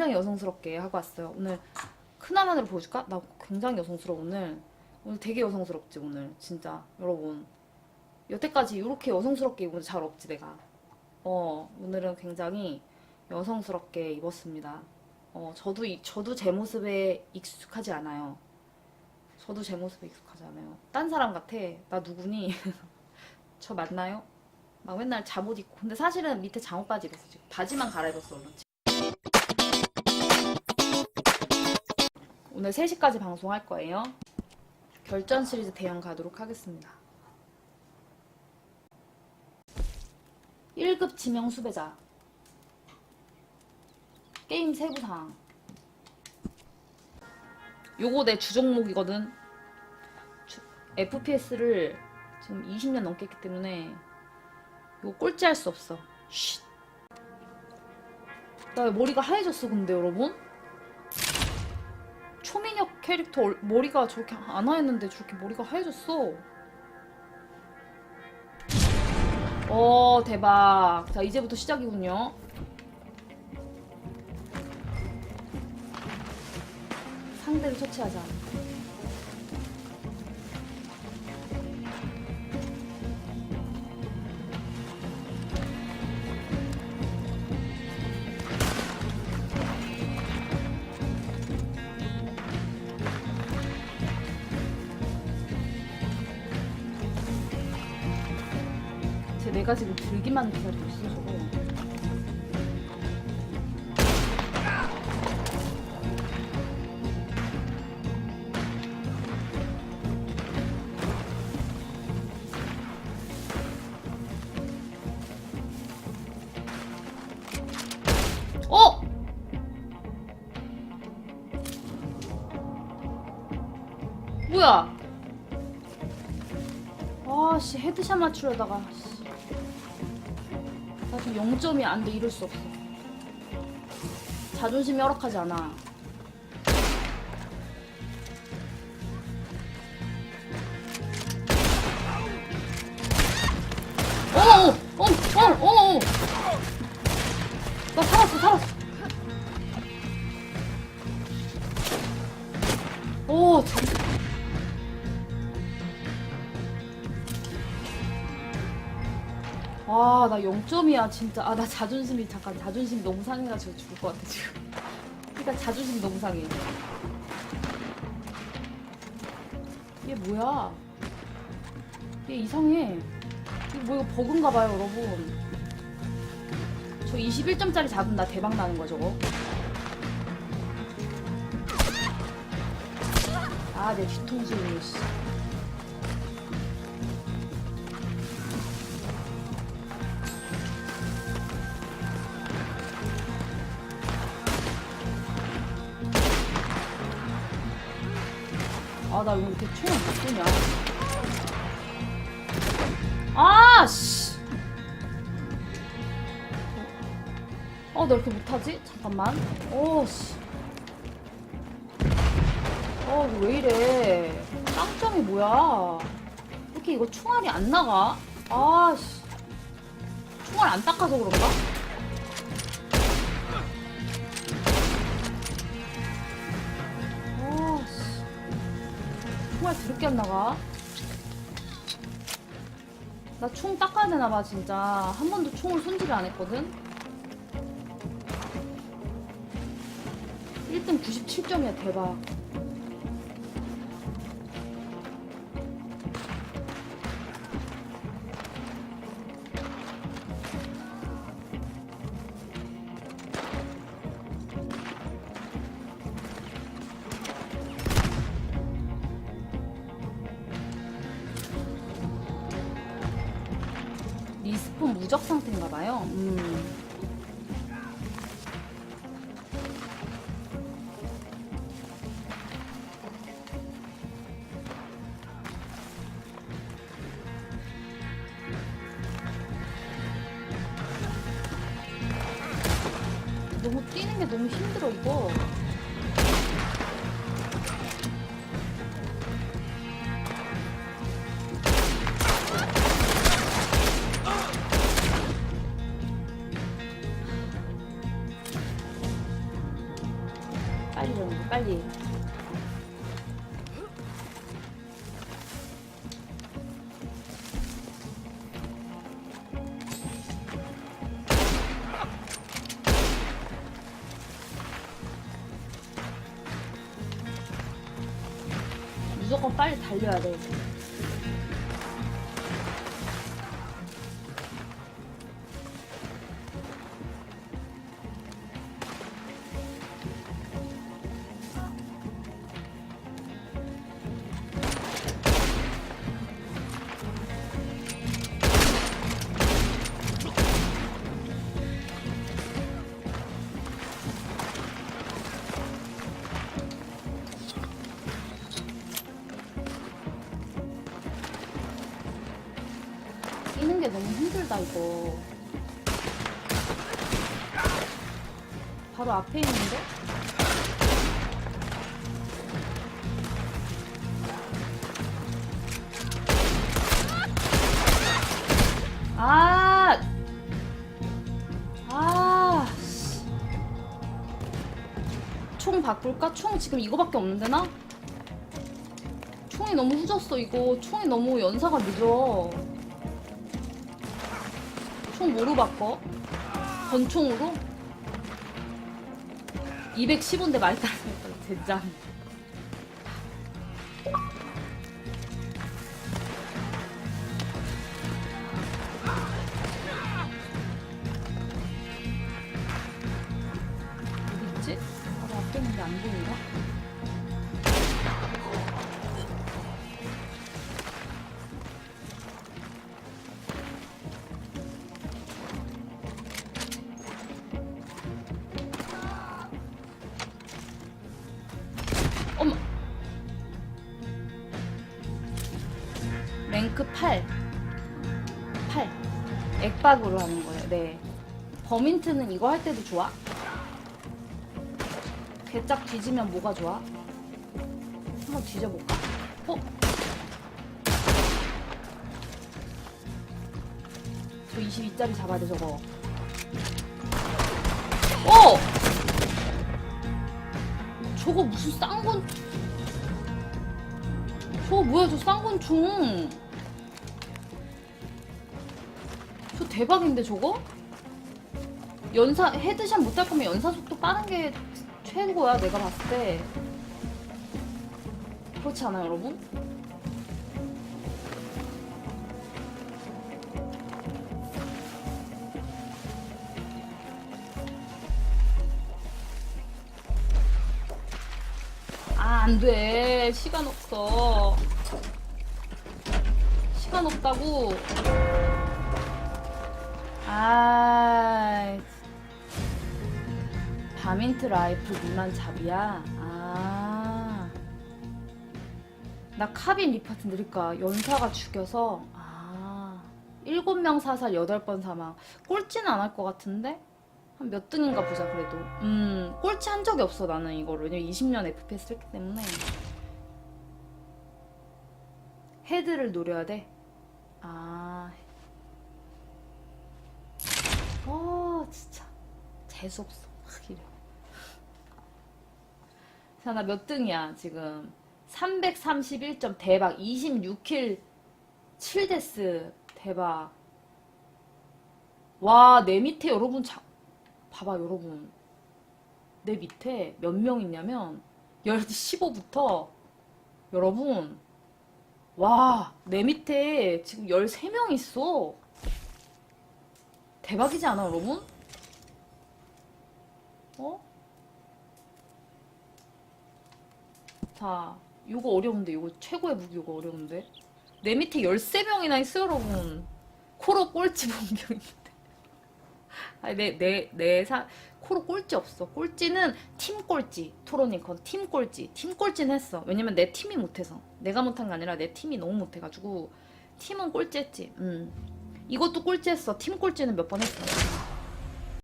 굉장히 여성스럽게 하고 왔어요. 오늘 큰 화면으로 보여줄까? 나 굉장히 여성스러워 오늘. 오늘 되게 여성스럽지 오늘 진짜 여러분. 여태까지 이렇게 여성스럽게 입은 잘 없지 내가. 어 오늘은 굉장히 여성스럽게 입었습니다. 어 저도 이- 저도 제 모습에 익숙하지 않아요. 저도 제 모습에 익숙하지 않아요. 딴 사람 같아. 나 누구니? 저 맞나요? 막 맨날 잠옷 입고. 근데 사실은 밑에 잠옷 바지 입었어 지금. 바지만 갈아입었어 오늘. 오늘 3시까지 방송할 거예요. 결전 시리즈 대형 가도록 하겠습니다. 1급 지명 수배자. 게임 세부사항. 요거 내 주종목이거든. FPS를 지금 20년 넘게 했기 때문에 이거 꼴찌할 수 없어. 쉿. 나왜 머리가 하얘졌어 근데 여러분? 캐릭터 얼- 머리가 저렇게 안 하였는데 저렇게 머리가 하얘졌어. 어 대박. 자 이제부터 시작이군요. 상대를 처치하자. 내가 지금 들기만 기다리고 있어 저거. 아씨 헤드샷 맞추려다가 씨. 나 지금 0점이 안 돼 이럴 수 없어. 자존심이 허락하지 않아. 어머 어 나 0점이야, 진짜. 아, 나 자존심이, 잠깐, 자존심이 너무 상해가지고 죽을 것 같아, 지금. 그니까 자존심이 너무 상해. 얘 뭐야? 얘 이상해. 이거 뭐, 이거 버그인가 봐요, 여러분. 저 21점짜리 잡으면 나 대박 나는 거야, 저거. 아, 내 뒤통수, 씨. 나 왜 이렇게 총을 못 쏘냐? 아, 씨! 어, 나 이렇게 못하지? 잠깐만. 오, 씨. 어, 왜 이래. 짱점이 뭐야. 이렇게 이거 총알이 안 나가? 아, 씨. 총알 안 닦아서 그런가? 정말 드럽게 안 나가. 나 총 닦아야 되나봐, 진짜. 한 번도 총을 손질을 안 했거든? 1등 97점이야, 대박. 리스폰 무적 상태인가 봐요. 음. 너무 뛰는 게 너무 힘들어 이거. 빨리. 무조건 빨리 달려야 돼. 게 너무 힘들다 이거. 바로 앞에 있는데? 아! 아! 씨. 총 바꿀까? 총 지금 이거밖에 없는데 나? 총이 너무 후졌어 이거 총이 너무 연사가 늦어 총 뭐로 바꿔? 권총으로? 215인데 말 따라했다 젠장 어디 있지? 바로 앞에 있는데 안 보인다? 8. 8. 액박으로 하는 거예요. 네. 버민트는 이거 할 때도 좋아? 개짝 뒤지면 뭐가 좋아? 한번 뒤져볼까? 어? 저 22짜리 잡아야 돼, 저거. 어! 저거 무슨 쌍권 저거 뭐야 저 쌍권총 대박인데 저거? 연사 헤드샷 못할 거면 연사 속도 빠른 게 최고야 내가 봤을 때 그렇지 않아요 여러분? 아, 안 돼. 시간 없어. 시간 없다고. 아, 바민트 라이플 무난 잡이야? 아. 나 카빈 리파트 느릴까? 연사가 죽여서, 아. 7명 사살 8번 사망. 꼴찌는 안 할 것 같은데? 한 몇 등인가 보자 그래도 음 꼴찌 한 적이 없어 나는 이거를 왜냐면 20년 FPS 했기 때문에 헤드를 노려야 돼? 아... 어 진짜 재수없어 확 이래 자나 몇 등이야 지금? 331점 대박. 26킬 7데스 대박. 와 내 밑에 여러분 자, 봐봐 여러분. 내 밑에 몇 명 있냐면 10시 15부터 여러분. 와 내 밑에 지금 13명 있어. 대박이지 않아 여러분? 어? 자 요거 어려운데 요거 최고의 무기 요거 어려운데 내 밑에 13명이나 있어 여러분 코로 꼴찌 본경인데 아니 내내내 사 코로 꼴찌 없어. 꼴찌는 팀 꼴찌. 토로니컨 팀 꼴찌. 팀 꼴찌는 했어. 왜냐면 내 팀이 못해서. 내가 못한 게 아니라 내 팀이 너무 못해가지고 팀은 꼴찌 했지. 음. 이것도 꼴찌 했어. 팀 꼴찌는 몇 번 했어.